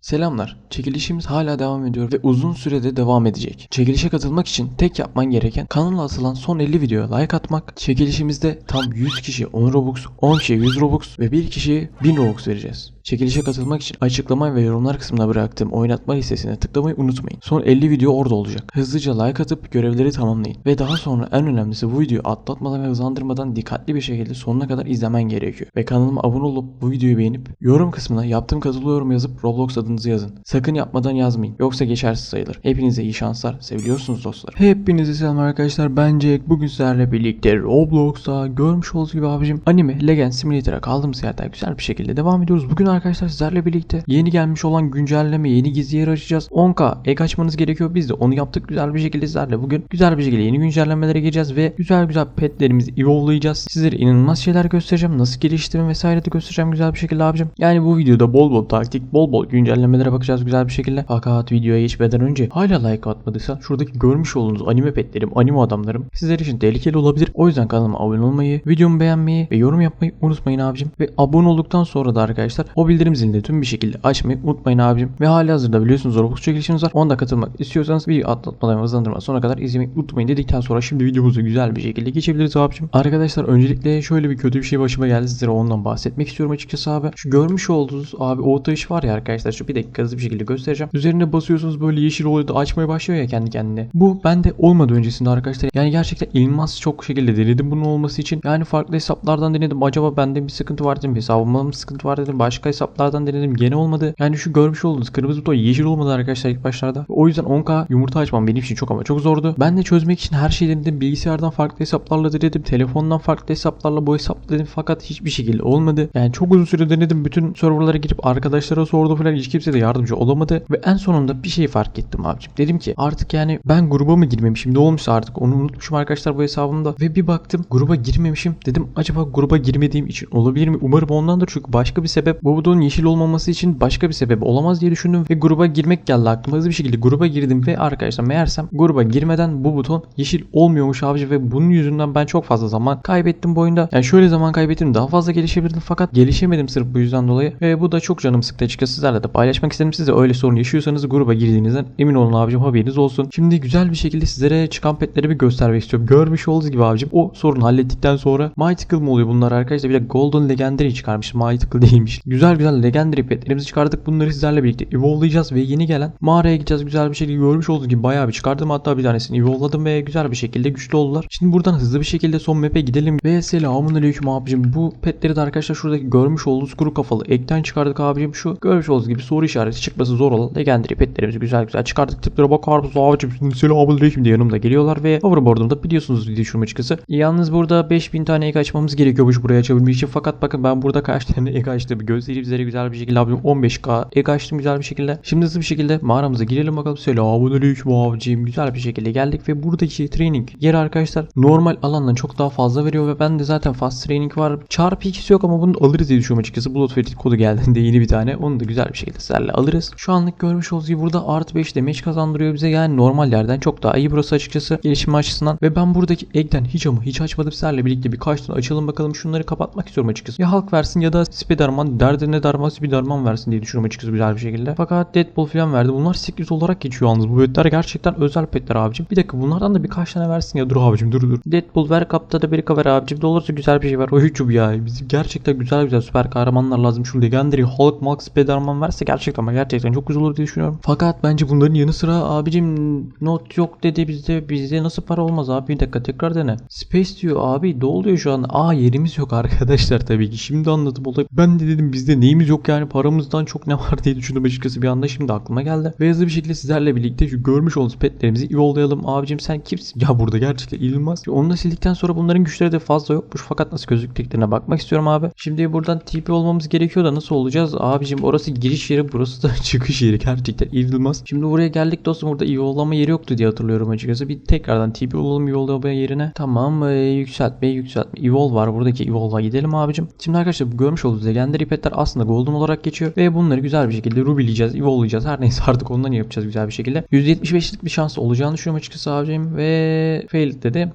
Selamlar. Çekilişimiz hala devam ediyor ve uzun sürede devam edecek. Çekilişe katılmak için tek yapman gereken kanala atılan son 50 videoya like atmak. Çekilişimizde tam 100 kişi 10 Robux, 10 kişiye 100 Robux ve 1 kişiye 1000 Robux vereceğiz. Çekilişe katılmak için açıklama ve yorumlar kısmına bıraktığım oynatma listesine tıklamayı unutmayın. Son 50 video orada olacak. Hızlıca like atıp görevleri tamamlayın. Ve daha sonra en önemlisi bu videoyu atlatmadan ve hızlandırmadan dikkatli bir şekilde sonuna kadar izlemen gerekiyor. Ve kanalıma abone olup bu videoyu beğenip yorum kısmına yaptığım katılıyorum yazıp Roblox adınızı yazın. Sakın yapmadan yazmayın. Yoksa geçersiz sayılır. Hepinize iyi şanslar. Seviliyorsunuz dostlar. Hepinize selam arkadaşlar. Ben Jack. Bugün sizlerle birlikte Roblox'ta görmüş olduğunuz gibi abicim anime Legend Simulator'a kaldığımız yerden güzel bir şekilde devam ediyoruz. Bugün arkadaşlar sizlerle birlikte yeni gelmiş olan güncelleme, yeni gizli yer açacağız. 10k ek açmanız gerekiyor. Biz de onu yaptık güzel bir şekilde sizlerle bugün güzel bir şekilde yeni güncellemelere gireceğiz ve güzel güzel petlerimizi evolve'layacağız. Sizlere inanılmaz şeyler göstereceğim. Nasıl geliştirme vesaire de göstereceğim güzel bir şekilde abicim. Yani bu videoda bol bol taktik, bol bol güncellemelere bakacağız güzel bir şekilde. Fakat videoya geçmeden önce hala like atmadıysan şuradaki görmüş olduğunuz anime petlerim, anime adamlarım sizler için tehlikeli olabilir. O yüzden kanalıma abone olmayı, videomu beğenmeyi ve yorum yapmayı unutmayın abicim. Ve abone olduktan sonra da arkadaşlar o bildirim zilini tüm bir şekilde açmayı unutmayın abicim. Ve hali hazırda biliyorsunuz Roblox çekilişimiz var. Onda katılmak istiyorsanız video atlatmadan hızlandırmadan sonuna kadar izlemeyi unutmayın dedikten sonra şimdi videomuza güzel bir şekilde geçebiliriz abicim. Arkadaşlar öncelikle şöyle bir kötü bir şey başıma geldi sizlere ondan bahsetmek istiyorum açıkçası abi. Şu görmüş olduğunuz abi o iş var ya arkadaşlar şu bir dakika hızlı bir şekilde göstereceğim. Üzerine basıyorsunuz böyle yeşil oluyor da açmaya başlıyor ya kendi kendine. Bu bende olmadı öncesinde arkadaşlar. Yani gerçekten inanılmaz çok şekilde denedim bunun olması için. Yani farklı hesaplardan denedim. Acaba bende bir sıkıntı var dedim. Hesabımda mı sıkıntı var dedim. Başka hesaplardan denedim. Gene olmadı. Yani şu görmüş olduğunuz kırmızı buton yeşil olmadı arkadaşlar ilk başlarda. O yüzden 10k yumurta açmam benim için çok ama çok zordu. Ben de çözmek için her şeyi denedim. Bilgisayardan farklı hesaplarla denedim. Telefondan farklı hesaplarla bu hesapla denedim. Fakat hiçbir şekilde olmadı. Yani çok uzun süre denedim. Bütün serverlara girip arkadaşlara sordum falan. Hiç kimse de yardımcı olamadı. Ve en sonunda bir şey fark ettim abicim. Dedim ki artık yani ben gruba mı girmemişim ne olmuşsa artık onu unutmuşum arkadaşlar bu hesabımda. Ve bir baktım gruba girmemişim. Dedim acaba gruba girmediğim için olabilir mi? Umarım ondandır çünkü başka bir sebep bu butonun yeşil olmaması için başka bir sebep olamaz diye düşündüm ve gruba girmek geldi aklıma. Hızlı bir şekilde gruba girdim ve arkadaşlar meğersem gruba girmeden bu buton yeşil olmuyormuş abici ve bunun yüzünden ben çok fazla zaman kaybettim bu oyunda. Yani şöyle zaman kaybettim daha fazla gelişebilirdim fakat gelişemedim sırf bu yüzden dolayı ve bu da çok canım sıktı açıkçası sizlerle de paylaşmak istedim. Siz de öyle sorun yaşıyorsanız gruba girdiğinizden emin olun abicim haberiniz olsun. Şimdi güzel bir şekilde sizlere çıkan petleri bir göstermek istiyorum. Görmüş olduğunuz gibi abicim o sorunu hallettikten sonra Mythical mı oluyor bunlar arkadaşlar? Bir de Golden Legendary çıkarmış. Mythical değilmiş. Güzel güzel Legendary petlerimizi çıkardık. Bunları sizlerle birlikte evolve'layacağız ve yeni gelen mağaraya gideceğiz. Güzel bir şekilde görmüş olduğunuz gibi bayağı bir çıkardım. Hatta bir tanesini evolve'ladım ve güzel bir şekilde güçlü oldular. Şimdi buradan hızlı bir şekilde son map'e gidelim. Ve selamun aleyküm abicim. Bu petleri de arkadaşlar şuradaki görmüş olduğunuz kuru kafalı ekten çıkardık abicim. Şu görmüş olduğunuz gibi soru işareti çıkması zor olan Legendary petlerimizi güzel güzel çıkardık. Tiplere bakar mısınız abicim? Selamun aleyküm diye yanımda geliyorlar ve hoverboard'umda biliyorsunuz video şurum açıkçası. Yalnız burada 5000 tane ek açmamız gerekiyormuş buraya açabilmek için. Fakat bakın ben burada kaç tane ek açtım. Göstereyim sizlere güzel bir şekilde abicim. 15k ek açtım güzel bir şekilde. Şimdi hızlı bir şekilde mağaramıza girelim bakalım. Selamun aleyküm abicim. Güzel bir şekilde geldik ve buradaki training yeri arkadaşlar normal alandan çok daha fazla veriyor ve ben de zaten fast training var. Çarpı ikisi yok ama bunu alırız diye düşünüyorum açıkçası. Blood Ferit kodu geldiğinde yeni bir tane. Onu da güzel bir şekilde sizlerle alırız. Şu anlık görmüş olduğunuz gibi burada artı 5 damage kazandırıyor bize. Yani normal yerden çok daha iyi burası açıkçası gelişim açısından. Ve ben buradaki egg'den hiç ama hiç açmadım. Sizlerle birlikte birkaç tane açalım bakalım. Şunları kapatmak istiyorum açıkçası. Ya halk versin ya da Spiderman derdine darman Spiderman versin diye düşünüyorum açıkçası güzel bir şekilde. Fakat Deadpool falan verdi. Bunlar 800 olarak geçiyor yalnız. Bu petler gerçekten özel petler abicim. Bir dakika bunlardan da birkaç tane versin ya. Dur abicim dur dur. Deadpool ver kapta da bir ver abicim. Dolursa güzel bir şey ver. O hiç ya. Bizim gerçekten güzel güzel süper kahramanlar lazım. Şu Legendary Hulk, Max, Spiderman verse gerçekten ama gerçekten çok güzel olur diye düşünüyorum. Fakat bence bunların yanı sıra abicim not yok dedi bizde. Bizde nasıl para olmaz abi? Bir dakika tekrar dene. Space diyor abi. Ne oluyor şu an? Aa yerimiz yok arkadaşlar tabii ki. Şimdi anladım olayı. Ben de dedim bizde neyimiz yok yani paramızdan çok ne var diye düşündüm açıkçası bir anda şimdi aklıma geldi. Ve hızlı bir şekilde sizlerle birlikte şu görmüş olduğunuz petlerimizi yollayalım. Abicim sen kimsin? Ya burada gerçekten inanılmaz. Onu da sildikten sonra bunların güçleri de fazla yokmuş. Fakat nasıl gözüktüklerine bakmak istiyorum abi. Şimdi buradan TP olmamız gerekiyor da nasıl olacağız? Abicim orası giriş yeri burası da çıkış yeri. Gerçekten inanılmaz. Şimdi buraya geldik dostum. Burada yollama yeri yoktu diye hatırlıyorum açıkçası. Bir tekrardan TP olalım yollama yerine. Tamam e, yükseltme yükseltme. Evolve var. Buradaki Evolve'a gidelim abicim. Şimdi arkadaşlar görmüş olduğunuz legendary petler aslında golden olarak geçiyor. Ve bunları güzel bir şekilde rubileyeceğiz. Evolve'layacağız. Her neyse artık ondan yapacağız güzel bir şekilde. %75'lik bir şans olacağını düşünüyorum açıkçası abicim. Ve fail dedi.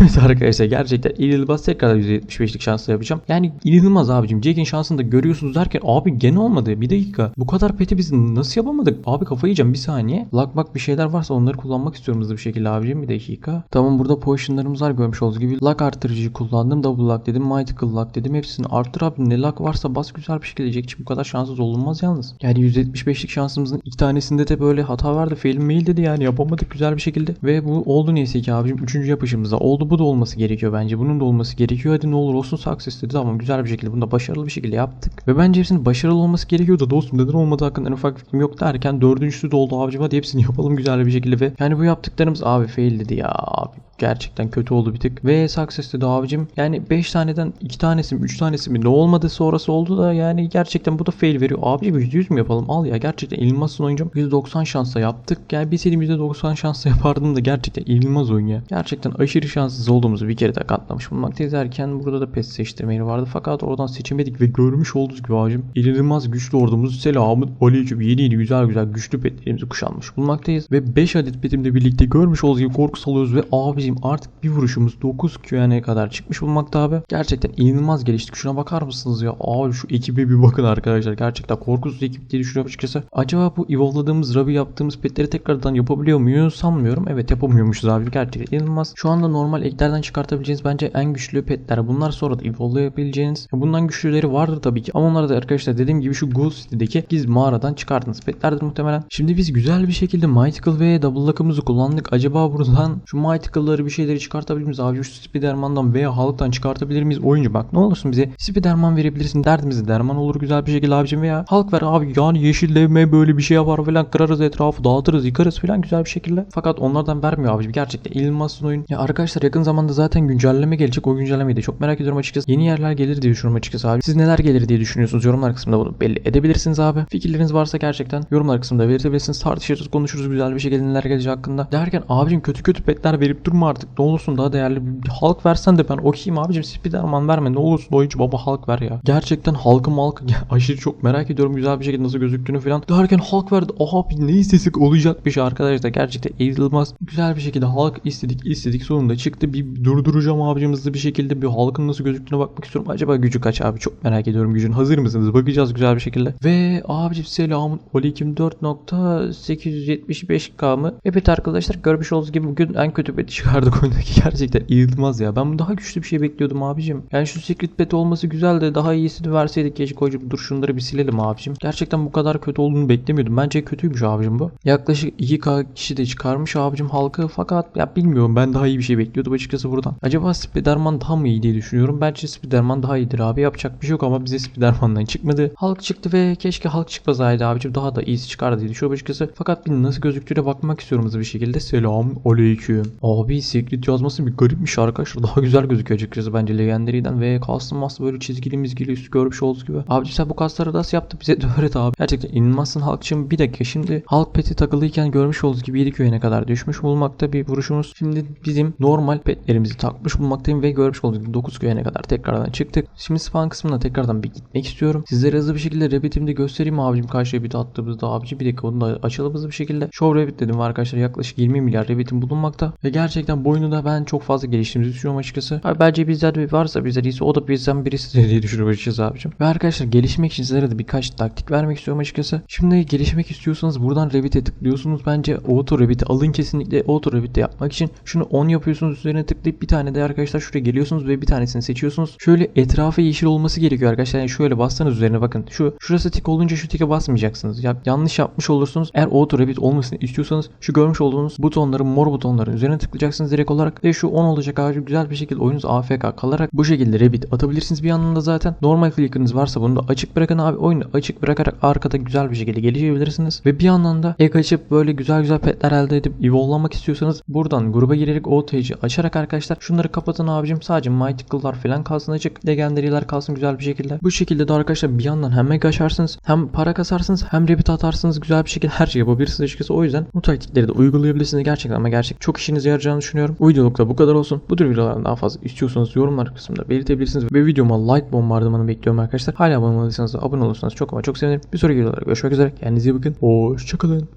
Evet arkadaşlar gerçekten inanılmaz tekrar %75'lik şansla yapacağım. Yani inanılmaz abicim. Jack'in şansını da görüyorsunuz derken abi gene olmadı. Bir dakika. Bu kadar peti biz nasıl yapamadık? Abi kafayı yiyeceğim bir saniye. Bak bir şeyler varsa onları kullanmak istiyorum hızlı bir şekilde abicim. Bir dakika. Tamam burada potionlarımız var görmüş olduğunuz gibi. Lak arttırıcıyı kullandım. Double lock dedim. Mythical lock dedim. Hepsini arttır abi. Ne lak varsa bas güzel bir şekilde Jack için bu kadar şanssız olunmaz yalnız. Yani %75'lik şansımızın iki tanesinde de böyle hata vardı. Fail mail dedi yani yapamadık güzel bir şekilde. Ve bu oldu neyse ki abicim. Üçüncü yapışımızda oldu. Bu da olması gerekiyor bence. Bunun da olması gerekiyor. Hadi ne olur olsun success dedi. Tamam güzel bir şekilde. Bunu da başarılı bir şekilde yaptık. Ve bence hepsinin başarılı olması gerekiyordu dostum. Neden olmadı hakkında en ufak fikrim yok derken dördüncüsü de oldu abicim. Hadi hepsini yapalım güzel bir şekilde. Ve yani bu yaptıklarımız abi fail dedi ya abi. Gerçekten kötü oldu bir tık. Ve success dedi abicim. Yani 5 taneden 2 tanesi mi 3 tanesi mi ne olmadı sonrası oldu da yani gerçekten bu da fail veriyor. Abicim %100 mü yapalım? Al ya gerçekten inanılmazsın oyuncum. %90 şansla yaptık. Yani bilseydim %90 şansla yapardım da gerçekten inanılmaz oyun ya. Gerçekten aşırı şanssız olduğumuzu bir kere de katlamış bulmaktayız derken burada da pes seçtirmeyi vardı. Fakat oradan seçemedik ve görmüş olduğunuz gibi abicim inanılmaz güçlü ordumuz selamun aleyküm yeni yeni güzel güzel güçlü petlerimizi kuşanmış bulmaktayız. Ve 5 adet petimle birlikte görmüş olduğunuz gibi korku salıyoruz ve abicim artık bir vuruşumuz 9 QN'ye kadar çıkmış bulmakta abi. Gerçekten inanılmaz geliştik. Şuna bakar mısınız ya? Abi şu ekibe bir bakın arkadaşlar. Gerçekten korkusuz ekip diye düşünüyorum açıkçası. Acaba bu evolve'ladığımız, Rabi yaptığımız petleri tekrardan yapabiliyor muyuz? Sanmıyorum. Evet yapamıyormuşuz abi. Gerçekten inanılmaz. Şu anda normal eklerden çıkartabileceğiniz bence en güçlü petler. Bunlar sonra da evolve'layabileceğiniz. Bundan güçlüleri vardır tabii ki. Ama onları da arkadaşlar dediğim gibi şu Ghoul City'deki gizli mağaradan çıkardığınız petlerdir muhtemelen. Şimdi biz güzel bir şekilde Mythical ve Double Luck'ımızı kullandık. Acaba buradan şu Mythical'ları bir şeyleri çıkartabilir miyiz? Abi şu Spiderman'dan veya Hulk'tan çıkartabilir miyiz? Oyuncu bak ne olursun bize Spiderman verebilirsin. Derdimizi derman olur güzel bir şekilde abicim veya Hulk ver abi yani yeşil devme böyle bir şey yapar falan kırarız etrafı dağıtırız yıkarız falan güzel bir şekilde. Fakat onlardan vermiyor abicim. Gerçekten inanılmazsın oyun. Ya arkadaşlar yakın zamanda zaten güncelleme gelecek. O güncellemeyi de çok merak ediyorum açıkçası. Yeni yerler gelir diye düşünüyorum açıkçası abi. Siz neler gelir diye düşünüyorsunuz? Yorumlar kısmında bunu belli edebilirsiniz abi. Fikirleriniz varsa gerçekten yorumlar kısmında belirtebilirsiniz. Tartışırız, konuşuruz güzel bir şekilde neler gelecek hakkında. Derken abicim kötü kötü petler verip durma artık. Ne olursun daha değerli bir Hulk versen de ben okuyayım abicim. Spiderman verme ne olursun oyuncu baba Hulk ver ya. Gerçekten Hulk'ı Hulk aşırı çok merak ediyorum güzel bir şekilde nasıl gözüktüğünü falan. Derken Hulk verdi. Abi ne istesek olacak bir şey arkadaşlar. Gerçekten eğrilmez. Güzel bir şekilde Hulk istedik istedik sonunda çıktı. Bir durduracağım abicim hızlı bir şekilde bir Hulk'ın nasıl gözüktüğüne bakmak istiyorum. Acaba gücü kaç abi? Çok merak ediyorum gücün. Hazır mısınız? Bakacağız güzel bir şekilde. Ve abicim selamun aleyküm 4.875k mı? Evet arkadaşlar görmüş olduğunuz gibi bugün en kötü beti çıkardık oyundaki. Gerçekten inanılmaz ya. Ben daha güçlü bir şey bekliyordum abicim. Yani şu secret bet olması güzel de daha iyisini verseydik keşke hocam. Dur şunları bir silelim abicim. Gerçekten bu kadar kötü olduğunu beklemiyordum. Bence kötüymüş abicim bu. Yaklaşık 2k kişi de çıkarmış abicim halkı fakat ya bilmiyorum ben daha iyi bir şey bekliyordum açıkçası buradan. Acaba Spiderman daha mı iyi diye düşünüyorum. Bence Spiderman daha iyidir abi. Yapacak bir şey yok ama bize Spiderman'dan çıkmadı. Halk çıktı ve keşke halk çıkmasaydı abicim. Daha da iyisi çıkardı diye düşünüyorum açıkçası. Fakat bir nasıl gözüktüğüne bakmak istiyorum hızlı bir şekilde. Selam aleyküm. Abi secret yazması bir garipmiş arkadaşlar. Daha güzel gözüküyor açıkçası bence Legendary'den ve custom mask böyle çizgili mizgili üstü görmüş olduğunuz gibi. Abi sen bu kasları nasıl yaptı bize de öğret abi. Gerçekten inanılmazsın halkçım. Bir dakika şimdi halk peti takılıyken görmüş olduğunuz gibi 7 köyüne kadar düşmüş bulmakta bir vuruşumuz. Şimdi bizim normal petlerimizi takmış bulmaktayım ve görmüş olduğunuz gibi 9 köyüne kadar tekrardan çıktık. Şimdi spawn kısmına tekrardan bir gitmek istiyorum. Sizlere hızlı bir şekilde Rabbit'imi de göstereyim abicim karşı Rabbit attığımızda abici bir dakika onu da açalım hızlı bir şekilde. Show Rabbit dedim arkadaşlar yaklaşık 20 milyar Rabbit'im bulunmakta ve gerçekten bu oyunu da ben çok fazla geliştiğimizi düşünüyorum açıkçası. Abi bence bizler bir varsa bizler iyisi o da bizden birisi diye düşünüyorum açıkçası abicim. Ve arkadaşlar gelişmek için sizlere de birkaç taktik vermek istiyorum açıkçası. Şimdi gelişmek istiyorsanız buradan Rabbit'e tıklıyorsunuz. Bence Auto Rabbit'i alın kesinlikle Auto Rabbit'te yapmak için. Şunu 10 yapıyorsunuz üzerine tıklayıp bir tane de arkadaşlar şuraya geliyorsunuz ve bir tanesini seçiyorsunuz. Şöyle etrafı yeşil olması gerekiyor arkadaşlar. Yani şöyle bassanız üzerine bakın. Şu şurası tik olunca şu tike basmayacaksınız. Ya, yanlış yapmış olursunuz. Eğer Auto Rabbit olmasını istiyorsanız şu görmüş olduğunuz butonların mor butonların üzerine tıklayacaksınız direkt olarak ve şu 10 olacak abi güzel bir şekilde oyununuz AFK kalarak bu şekilde Rabbit atabilirsiniz bir yandan da zaten. Normal flicker'ınız varsa bunu da açık bırakın abi. Oyunu açık bırakarak arkada güzel bir şekilde gelişebilirsiniz. Ve bir yandan da ek açıp böyle güzel güzel petler elde edip evolve'lamak istiyorsanız buradan gruba girerek OTC açarak arkadaşlar şunları kapatın abicim. Sadece Mythical'lar falan kalsın açık. Legendary'ler kalsın güzel bir şekilde. Bu şekilde de arkadaşlar bir yandan hem mega açarsınız hem para kasarsınız hem Rabbit atarsınız güzel bir şekilde her şey yapabilirsiniz açıkçası. O yüzden bu taktikleri de uygulayabilirsiniz gerçekten ama gerçek çok işinize yarayacağını düşünüyorum. Bu videolukta bu kadar olsun. Bu tür videolardan daha fazla istiyorsanız yorumlar kısmında belirtebilirsiniz ve videoma like bombardımanı bekliyorum arkadaşlar. Hala abone olmadıysanız da abone olursanız çok ama çok sevinirim. Bir sonraki videolarda görüşmek üzere. Kendinize iyi bakın. Hoşçakalın.